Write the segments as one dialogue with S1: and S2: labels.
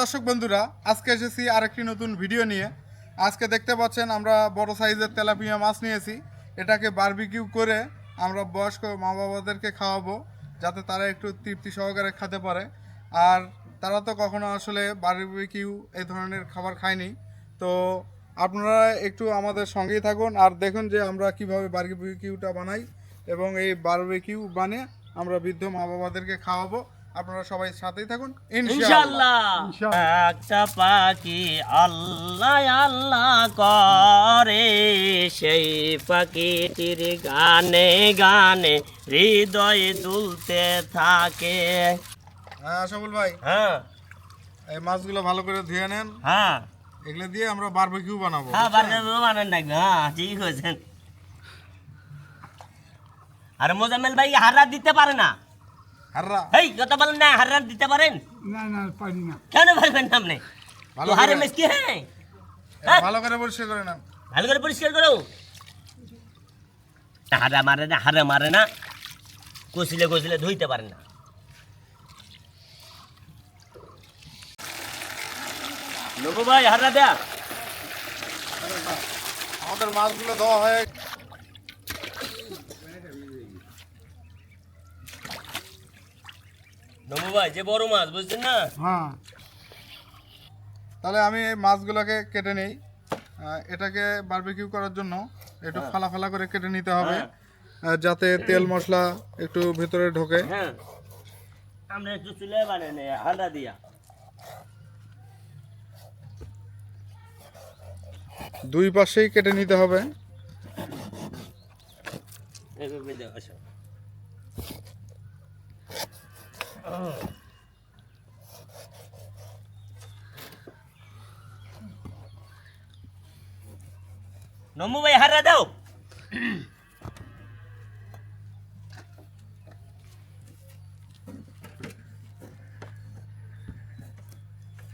S1: দর্শক বন্ধুরা, আজকে এসেছি আরেকটি নতুন ভিডিও নিয়ে। আজকে দেখতে পাচ্ছেন আমরা বড় সাইজের তেলাপিয়া মাছ নিয়েছি। এটাকে বারবিকিউ করে আমরা বয়স্ক মা বাবাদেরকে খাওয়াবো, যাতে তারা একটু তৃপ্তি সহকারে খেতে পারে। আর তারা তো কখনো আসলে বারবিকিউ এই ধরনের খাবার খায়নি। তো আপনারা একটু আমাদের সঙ্গেই থাকুন আর দেখুন যে আমরা কীভাবে বারবিকিউটা বানাই এবং এই বারবিকিউ বানিয়ে আমরা বৃদ্ধ মা বাবাদেরকে খাওয়াবো। আপনারা সবাই সাথেই থাকুন। ইনশাআল্লাহ।
S2: একটা পাখি আল্লাহ আল্লাহ করে সেই পাখিটির গানে গানে হৃদয় দুলতে থাকে।
S1: হ্যাঁ সবল ভাই।
S2: হ্যাঁ।
S1: এই মাছগুলো ভালো করে ধুয়ে নেন।
S2: হ্যাঁ।
S1: এগুলো দিয়ে আমরা বারবিকিউ বানাবো।
S2: হ্যাঁ বার্গার বানান ডাকবে হ্যাঁ ঠিক হয়েছেন আর মোজামেল ভাই হারা দিতে পারে না।
S1: হাররা।
S2: এই কথা বলেন না হাররা দিতে পারেন?
S3: না না পারি না।
S2: কেন পারবেন না আপনি?
S1: ভালো
S2: হারে
S1: করে-
S2: হ্যাঁ।
S1: ভালো করে পরিষ্কার করে নেন
S2: ভালো করে পরিষ্কার করো। হারা মারে না হারা মারে না। কষিলে কষিলে ধুইতে পারে না। নবু ভাই হারা দেয়া।
S1: আমাদের মাছগুলো দেওয়া হয়ে
S2: নবু ভাই যে বড় মাছ বুঝছেন না?
S3: হ্যাঁ।
S1: তাহলে আমি এই মাছগুলোকে কেটে নেই। এটাকে বারবিকিউ করার জন্য একটু ফালা ফালা করে কেটে নিতে হবে যাতে তেল মশলা একটু ভিতরে ঢোকে।
S2: হ্যাঁ। আমরা একটু চুলে বানিয়ে নেই দিয়া।
S1: দুই পাশেই কেটে নিতে হবে।
S2: এভাবে আছে। নমু ভাই হারা দাও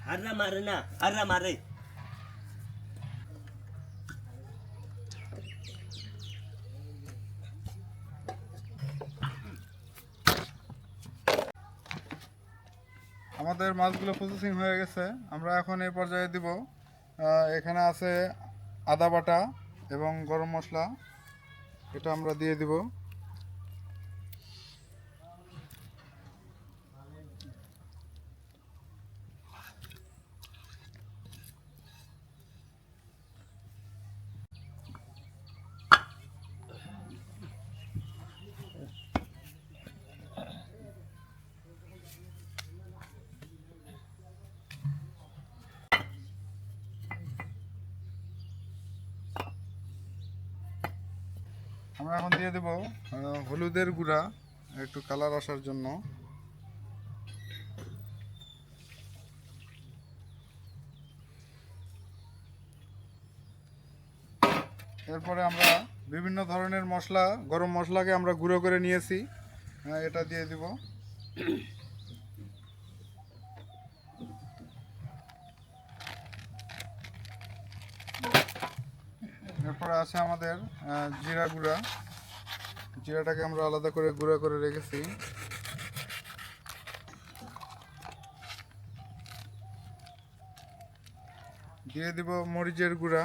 S2: হারা মারে না
S1: আমাদের মাছগুলো প্রসেসিং হয়ে গেছে। আমরা এখন এই পর্যায়ে দিব। এখানে আছে আদা বাটা এবং গরম মশলা। এটা আমরা দিয়ে দিব। আমরা এখন দিয়ে দেব হলুদের গুঁড়া, একটু কালার আসার জন্য। এরপরে আমরা বিভিন্ন ধরনের মশলা, গরম মশলাকে আমরা গুঁড়ো করে নিয়েছি। এটা দিয়ে দিব। এরপরে আছে আমাদের জিরা গুঁড়া। জিরাটাকে আমরা আলাদা করে গুঁড়া করে রেখেছি। দিয়ে দিব মরিচের গুঁড়া।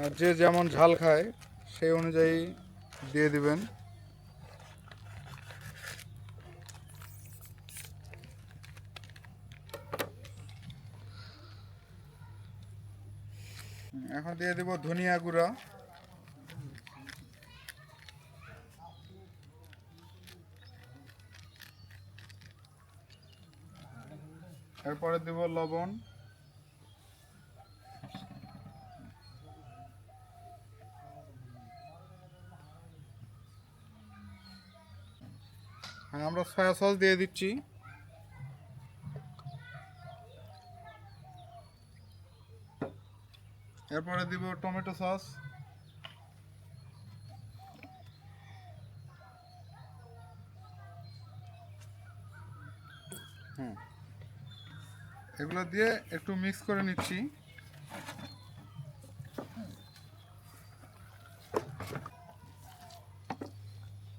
S1: আর যে যেমন ঝাল খায়, সেই অনুযায়ী দিয়ে দিবেন এখন দিয়ে দেব ধনিয়া গুঁড়া। এরপরে দেব লবণ। হ্যাঁ আমরা সয়া সস দিয়ে দিচ্ছি। এরপরে দিব টমেটো সস। হুম। এগুলো দিয়ে একটু মিক্স করে নিচ্ছি।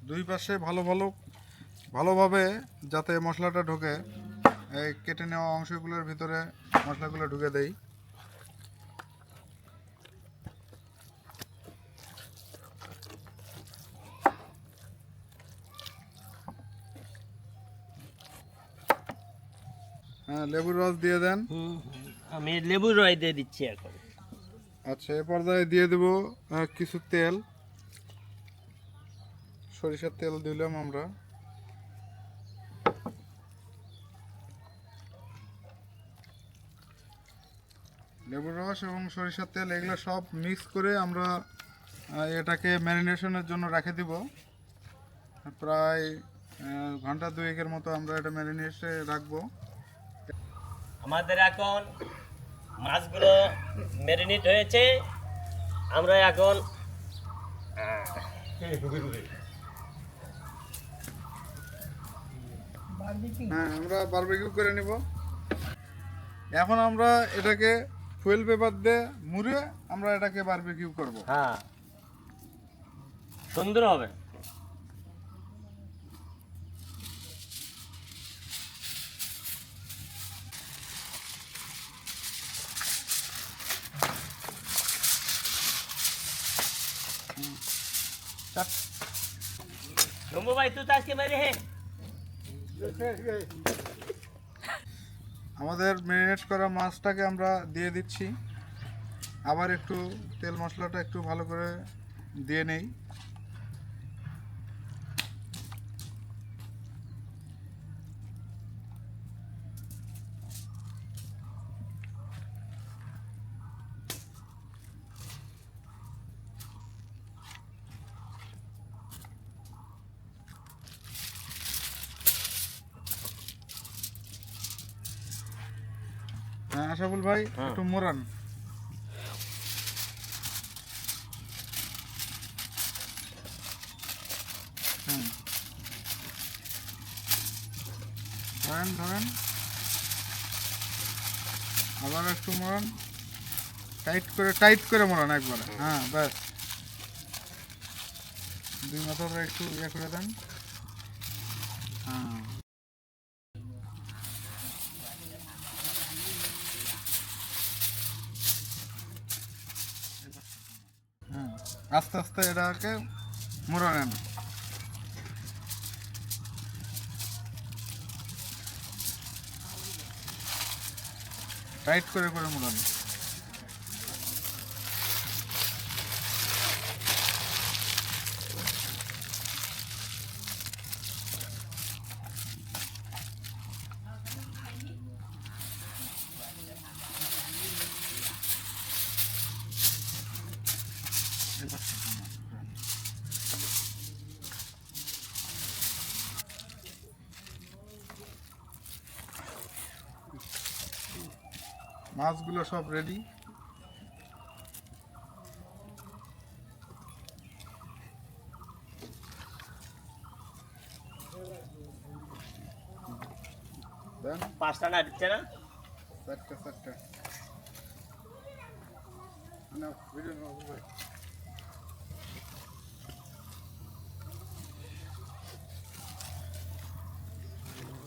S1: দুই পাশে ভালো ভালো ভালোভাবে যাতে মশলাটা ঢোকে এই কেটে নেওয়া অংশগুলোর ভিতরে মশলাগুলো ঢুকে দেই। হ্যাঁ লেবুর রস দিয়ে দেন।
S2: আমি লেবুর রয় দিয়ে দিচ্ছি এখন।
S1: আচ্ছা এ পর্যায়ে দিয়ে দেব কিছু তেল। সরিষার তেল দিলাম আমরা। লেবুর রস এবং সরিষার তেল এগুলো সব মিক্স করে আমরা এটাকে ম্যারিনেশনের জন্য রেখে দিব। প্রায় ঘণ্টা দুয়েকের মতো আমরা এটা ম্যারিনেশে রাখব।
S2: আমাদের এখন মাছগুলো ম্যারিনেট হয়েছে। আমরা এখন
S1: হ্যাঁ আমরা বারবিকিউ করে নিব। এখন আমরা এটাকে ফুয়েল পেপার দিয়ে মুড়ে আমরা এটাকে বারবিকিউ করব।
S2: হ্যাঁ। সুন্দর হবে। শম্ভু ভাই তুই তো আজকে মেরে হে
S1: আমাদের ম্যারিনেট করা মাছটাকে আমরা দিয়ে দিচ্ছি। আবার একটু তেল মশলাটা একটু ভালো করে দিয়ে নেই। আশাফুল ভাই
S2: হ্যাঁ।
S1: একটু মোরান হুম ধরেন ধরেন। আবার একটু মোড়ান। টাইট করে টাইট করে মোড়ান একবারে। হ্যাঁ ব্যাস। দুই মাথাটা একটু ইয়ে করে দেন। হ্যাঁ হ্যাঁ আস্তে আস্তে এটাকে মোড়া নেন। টাইট করে করে মোড়ান মাছগুলো সব রেডি
S2: পাঁচটা না দিচ্ছে না?
S1: চারটে চারটে। নাও, ভিডিও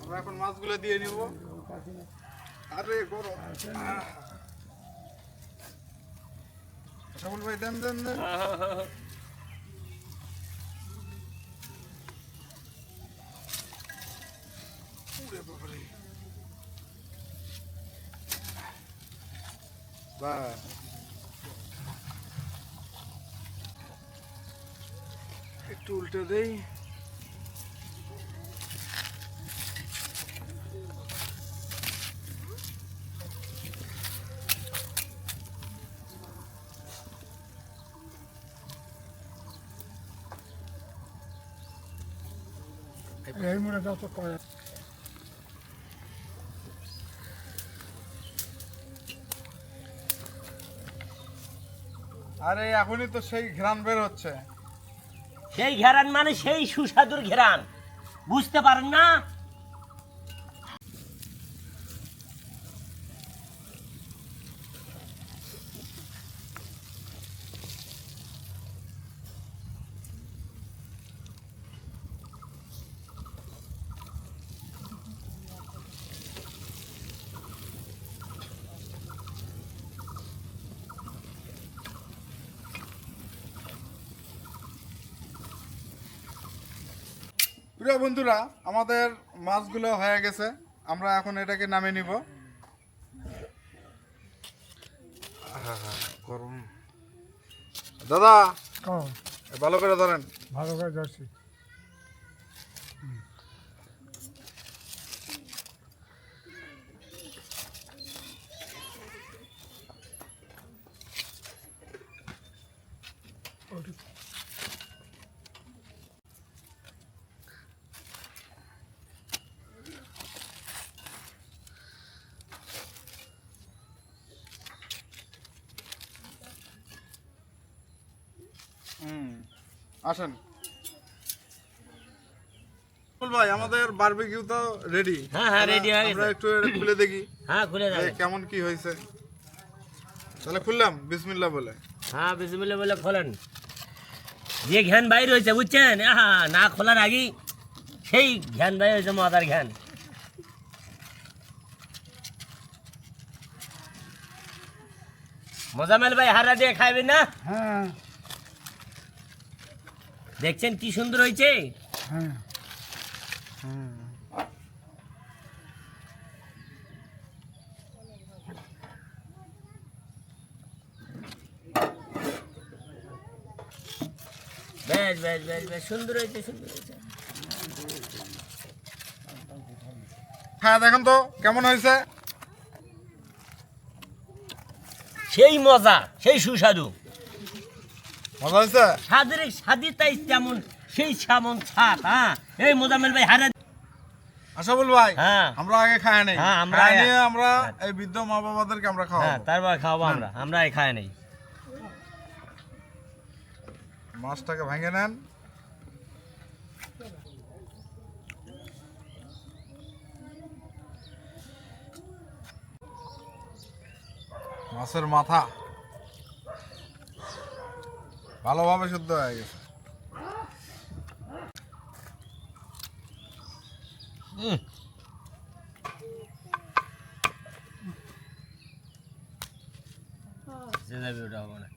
S1: আমরা এখন মাছগুলো দিয়ে নিব। আরে গরম আহ। শ্যামল ভাই দেন দেন। একটু উল্টে দেই
S3: এই মনে যত করে
S1: আরে, এখনই তো সেই ঘ্রাণ বের হচ্ছে।
S2: সেই ঘেরান মানে সেই সুস্বাদুর ঘেরান। বুঝতে পারেন না?
S1: প্রিয় বন্ধুরা আমাদের মাছগুলো হয়ে গেছে। আমরা এখন এটাকে নামে নিব। দাদা ভালো করে ধরেন।
S3: ভালো করে ধরছি
S1: হুম আসেন। ভাই আমাদের বারবিকিউ তো রেডি
S2: হ্যাঁ, হ্যাঁ, ready হয়ে
S1: আমরা
S2: গেছে।
S1: একটু খুলে দেখি।
S2: হ্যাঁ খুলে
S1: যে কেমন কি হয়েছে? তাহলে খুললাম বিসমিল্লাহ বলে।
S2: হ্যাঁ বিসমিল্লাহ বলে খোলেন। যে ঘ্যান বাইর হয়েছে বুঝছেন? আহা না খোলার আগেই সেই ঘ্যান বাইর হয়েছে মাদার ঘ্যান। মোজামেল ভাই হারা দিয়ে খাইবেন না?
S3: হ্যাঁ।
S2: দেখছেন কি সুন্দর হয়েছে?
S3: হ্যাঁ।
S2: বেশ বেশ বেশ বেশ সুন্দর হয়েছে সুন্দর হয়েছে।
S1: হ্যাঁ দেখেন তো কেমন হয়েছে?
S2: সেই মজা সেই সুস্বাদু।
S1: মজা হয়েছে?
S2: স্বাদের স্বাদের তাই তেমন সেই সামন ছাপ হ্যাঁ? এই মোজামেল ভাই হারা
S1: আশাবুল ভাই
S2: হ্যাঁ।
S1: আমরা আগে খায় নাই।
S2: হ্যাঁ, আমরা
S1: খায়
S2: আগে-
S1: নিয়ে আমরা এই বৃদ্ধ মা বাবাদেরকে আমরা
S2: হ্যাঁ তারপর খাওয়াবো আমরা আমরা এই খাই নাই।
S1: মাছটাকে ভেঙে নেন। মাছের মাথা। ভালোভাবে শুদ্ধ হয়ে গেছে।
S2: হুম। সে ওটা হবে না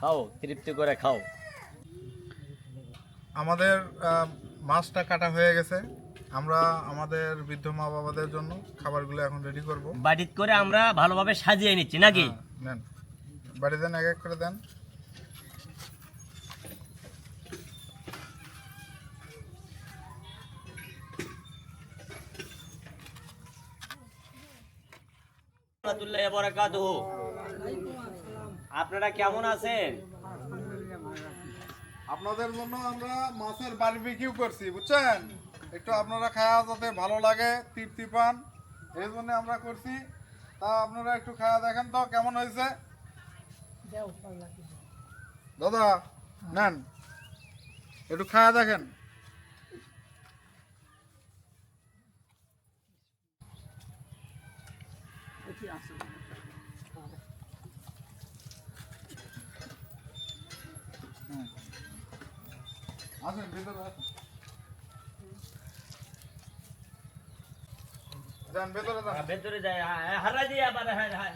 S2: খাও, তৃপ্তি করে খাও।
S1: আমাদের মাছটা কাটা হয়ে গেছে। আমরা আমাদের বৃদ্ধ মা বাবাদের জন্য খাবারগুলো এখন রেডি করব।
S2: বাড়িত করে আমরা ভালোভাবে সাজিয়ে নিচ্ছি নাকি?
S1: নেন। বাড়ি দেন এক এক করে দেন।
S2: আপনারা কেমন আছেন?
S1: আপনাদের জন্য আমরা মাছের বারবিকিউ করছি বুঝছেন? একটু আপনারা খাওয়া যাতে ভালো লাগে, তৃপ্তি পান। এই জন্য আমরা করছি। তা আপনারা একটু খাওয়া দেখেন তো, কেমন হয়েছে? দাদা, নেন। একটু খাওয়া দেখেন। আসেন, ভেতরে আসেন। যান ভেতরে যান।
S2: ভেতরে যায় হ্যাঁ, হ্যাঁ, হারা দিয়ে আবার হ্যাঁ হ্যাঁ।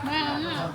S2: হ্যাঁ। মুখের